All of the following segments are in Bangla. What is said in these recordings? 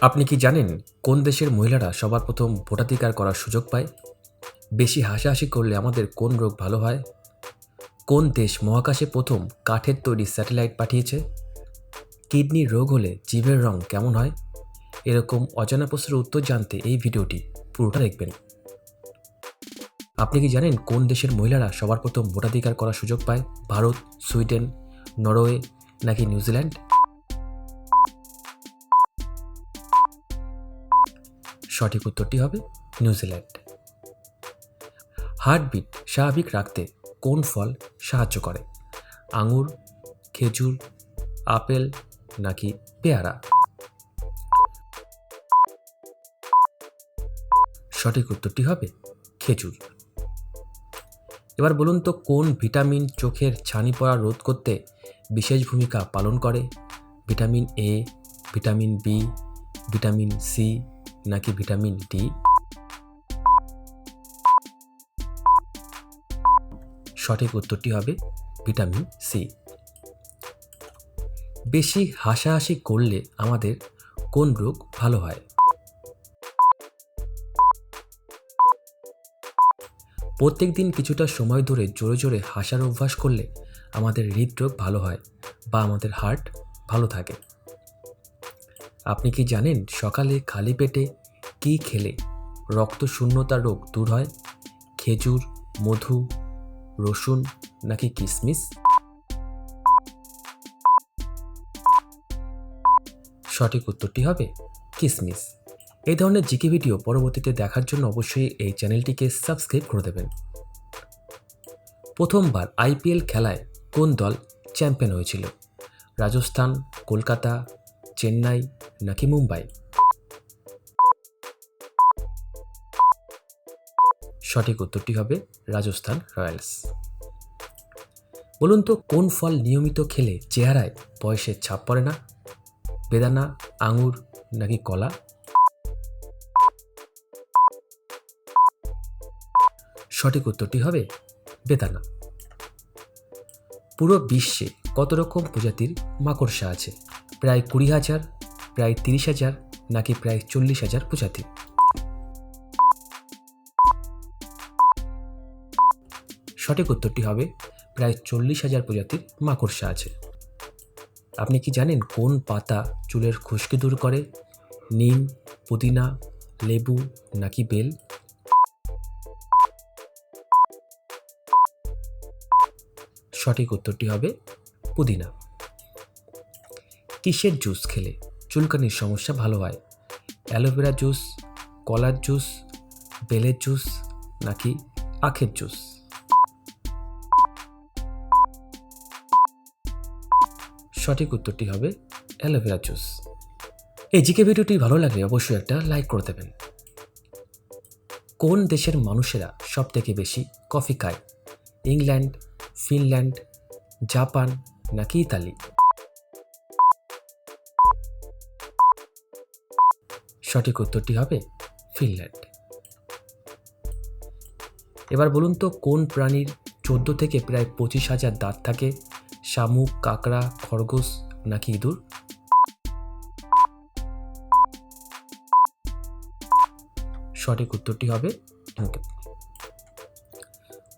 আপনি কি জানেন কোন দেশের মহিলারা সবার প্রথম ভোটাধিকার করার সুযোগ পায়? বেশি হাসাহাসি করলে আমাদের কোন রোগ ভালো হয়? কোন দেশ মহাকাশে প্রথম কাঠের তৈরি স্যাটেলাইট পাঠিয়েছে? কিডনির রোগ হলে জিভের রং কেমন হয়? এরকম অজানা প্রশ্নের উত্তর জানতে এই ভিডিওটি পুরোটা দেখবেন। আপনি কি জানেন কোন দেশের মহিলারা সবার প্রথম ভোটাধিকার করার সুযোগ পায়? ভারত, সুইডেন, নরওয়ে নাকি নিউজিল্যান্ড? সঠিক উত্তরটি হবে নিউজিল্যান্ড হার্টবিট স্বাভাবিক রাখতে কোন ফল সাহায্য করে? আঙুর, খেজুর, আপেল নাকি পেয়ারা? সঠিক উত্তরটি হবে খেজুর। এবার বলুন তো, কোন ভিটামিন চোখের ছানি পড়া রোধ করতে বিশেষ ভূমিকা পালন করে? Vitamin A vitamin B vitamin C নাকি ভিটামিন ডি? সঠিক উত্তরটি হবে ভিটামিন সি। বেশি হাসাহাসি করলে আমাদের কোন রোগ ভালো হয়? প্রত্যেক দিন কিছুটা সময় ধরে জোরে জোরে হাসার অভ্যাস করলে আমাদের হৃদরোগ ভালো হয় বা আমাদের হার্ট ভালো থাকে। আপনি কি জানেন সকালে খালি পেটে কি খেলে রক্ত শূন্যতা রোগ দূর হয়? খেজুর, মধু, রসুন নাকি কিশমিশ সঠিক উত্তরটি হবে কিসমিস। এই ধরনের জিকে ভিডিও পরবর্তীতে দেখার জন্য অবশ্যই এই চ্যানেলটিকে সাবস্ক্রাইব করে দেবেন। প্রথমবার আইপিএল খেলায় কোন দল চ্যাম্পিয়ন হয়েছিল? রাজস্থান, কলকাতা চেন্নাই নাকি মুম্বাই? সঠিক উত্তরটি হবে রাজস্থান রয়্যালস। বলুন তো, কোন ফল নিয়মিত খেলে চেহারায় বয়সের ছাপ পড়ে না? বেদানা, আঙুর নাকি কলা? সঠিক উত্তরটি হবে বেদানা। পুরো বিশ্বে কত রকম প্রজাতির মাকড়সা আছে? প্রায় কুড়ি হাজার, প্রায় তিরিশ হাজার, নাকি প্রায় চল্লিশ হাজার প্রজাতি। সঠিক উত্তরটি হবে, প্রায় চল্লিশ হাজার প্রজাতির মাকড়সা আছে। আপনি কি জানেন কোন পাতা চুলের খুশকি দূর করে? নিম, পুদিনা, লেবু, নাকি বেল? সঠিক উত্তরটি হবে, পুদিনা। কিসের জুস খেলে? চুলকানির সমস্যা ভালো হয়? অ্যালোভেরা জুস, কলার জুস, বেলের জুস নাকি আখের জুস? সঠিক উত্তরটি হবে অ্যালোভেরা জুস। এই জিকে ভিডিওটি ভালো লাগলে অবশ্যই একটা লাইক করে দেবেন। কোন দেশের মানুষেরা সব থেকে বেশি কফি খায়? ইংল্যান্ড, ফিনল্যান্ড, জাপান নাকি ইতালি? সঠিক উত্তরটি হবে ফিনল্যান্ড। এবার বলুন তো, কোন প্রাণীর চোদ্দ থেকে প্রায় পঁচিশ হাজার দাঁত থাকে? শামুক, কাঁকড়া, খরগোশ নাকি ইঁদুর? সঠিক উত্তরটি হবে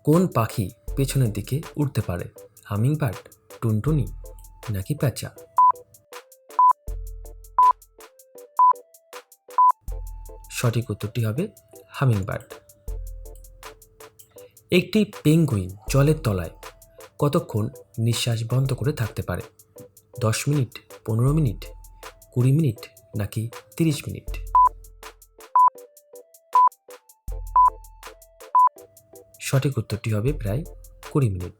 কোন পাখি পেছনের দিকে উঠতে পারে? হামিং বার্ড টুনটুনি নাকি প্যাঁচা? সঠিক উত্তরটি হবে হামিং বার্ড একটি পেঙ্গুইন জলের তলায় কতক্ষণ নিঃশ্বাস বন্ধ করে থাকতে পারে? দশ মিনিট, পনেরো মিনিট, কুড়ি মিনিট নাকি তিরিশ মিনিট? সঠিক উত্তরটি হবে প্রায় কুড়ি মিনিট।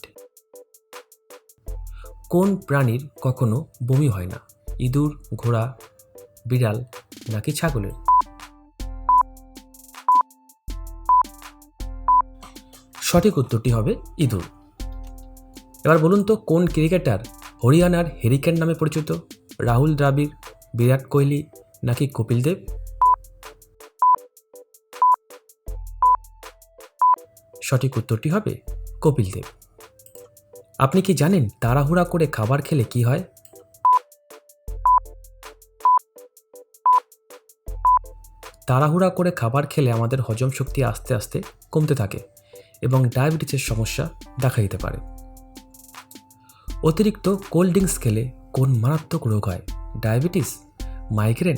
কোন প্রাণীর কখনো বমি হয় না? ইঁদুর, ঘোড়া, বিড়াল নাকি ছাগলের? সঠিক উত্তরটি হবে ইঁদুর। এবার বলুন তো, কোন ক্রিকেটার হরিয়ানার হেরিকেন নামে পরিচিত? রাহুল দ্রাবিড়, বিরাট কোহলি নাকি কপিল দেব? সঠিক উত্তরটি হবে কপিল দেব। আপনি কি জানেন তাড়াহুড়া করে খাবার খেলে কি হয়? তাড়াহুড়া করে খাবার খেলে আমাদের হজম শক্তি আস্তে আস্তে কমতে থাকে। এবং ডায়াবেটিসের সমস্যা দেখা দিতে পারে। অতিরিক্ত কোল্ড ড্রিঙ্কস খেলে কোন মারাত্মক রোগ হয়? ডায়াবেটিস, মাইগ্রেন,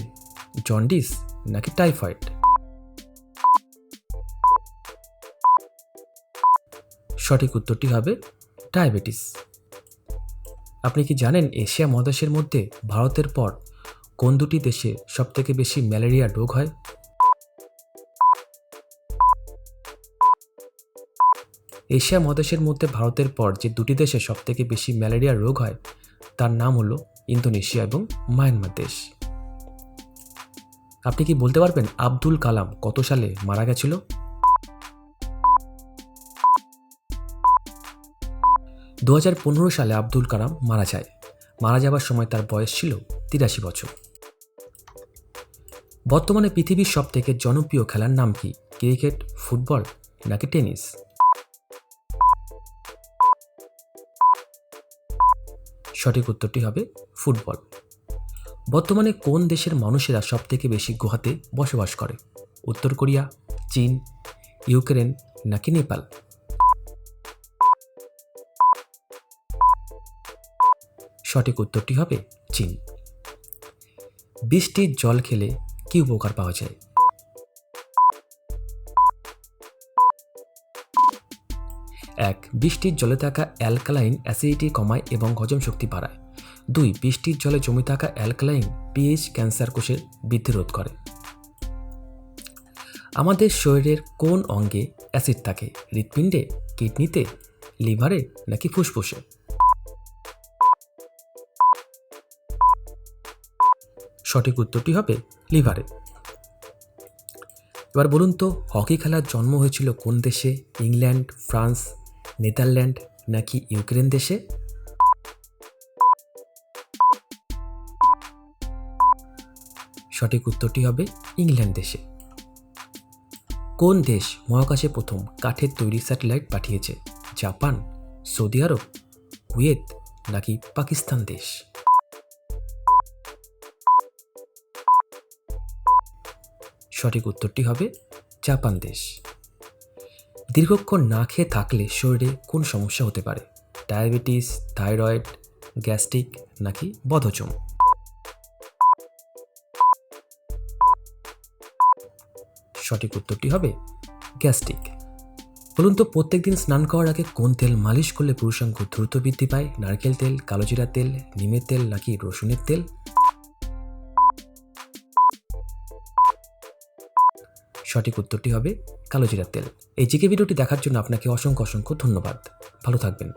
জন্ডিস নাকি টাইফয়েড? সঠিক উত্তরটি হবে ডায়াবেটিস। আপনি কি জানেন এশিয়া মহাদেশের মধ্যে ভারতের পর কোন দুটি দেশে সবথেকে বেশি ম্যালেরিয়া রোগ হয়? এশিয়া মহাদেশের মধ্যে ভারতের পর যে দুটি দেশে সবথেকে বেশি ম্যালেরিয়া রোগ হয়, তার নাম হলো ইন্দোনেশিয়া এবং মায়ানমার দেশ। আপনি কি বলতে পারবেন আব্দুল কালাম কত সালে মারা গেছিল? দু হাজার পনেরো সালে আব্দুল কালাম মারা যায়। মারা যাবার সময় তার বয়স ছিল তিরাশি বছর। বর্তমানে পৃথিবীর সব থেকে জনপ্রিয় খেলার নাম কি? ক্রিকেট, ফুটবল নাকি টেনিস? সঠিক উত্তরটি হবে ফুটবল। বর্তমানে কোন দেশের মানুষেরা সব থেকে বেশি গুহাতে বসবাস করে? উত্তর কোরিয়া, চীন, ইউক্রেন নাকি নেপাল? সঠিক উত্তরটি হবে চীন। বৃষ্টির জল খেলে কি উপকার পাওয়া যায়? এক, বৃষ্টির জলে থাকা অ্যালকালাইন অ্যাসিডিটি কমায় এবং হজম শক্তি বাড়ায়। দুই, বৃষ্টির জলে জমে থাকা অ্যালকালাইন পিএইচ ক্যান্সার কোষের বৃদ্ধি রোধ করে। আমাদের শরীরের কোন অঙ্গে অ্যাসিড থাকে? হৃৎপিণ্ডে, কিডনিতে, লিভারে নাকি ফুসফুসে? সঠিক উত্তরটি হবে লিভারে। এবার বলুন তো, হকি খেলার জন্ম হয়েছিল কোন দেশে? ইংল্যান্ড, ফ্রান্স নেদারল্যান্ড নাকি ইউক্রেন দেশে? সঠিক উত্তরটি হবে ইংল্যান্ড দেশে। কোন দেশ মহাকাশে প্রথম কাঠের তৈরি স্যাটেলাইট পাঠিয়েছে? জাপান, সৌদি আরব, কুয়েত নাকি পাকিস্তান দেশ? সঠিক উত্তরটি হবে জাপান দেশ। দীর্ঘক্ষণ না খেয়ে থাকলে শরীরে কোন সমস্যা হতে পারে? ডায়াবেটিস, থাইরয়েড, গ্যাস্ট্রিক নাকি বদহজম? সঠিক উত্তরটি হবে গ্যাস্ট্রিক। বলুন তো, প্রত্যেকদিন স্নান করার আগে কোন তেল মালিশ করলে পুরুষাঙ্গ দ্রুত বৃদ্ধি পায়? নারকেল তেল কালোজিরা তেল, নিমের তেল নাকি রসুনের তেল? সঠিক উত্তরটি হবে কালোজিরার তেল। এই জিকে ভিডিওটি দেখার জন্য আপনাকে অসংখ্য অসংখ্য ধন্যবাদ। ভালো থাকবেন।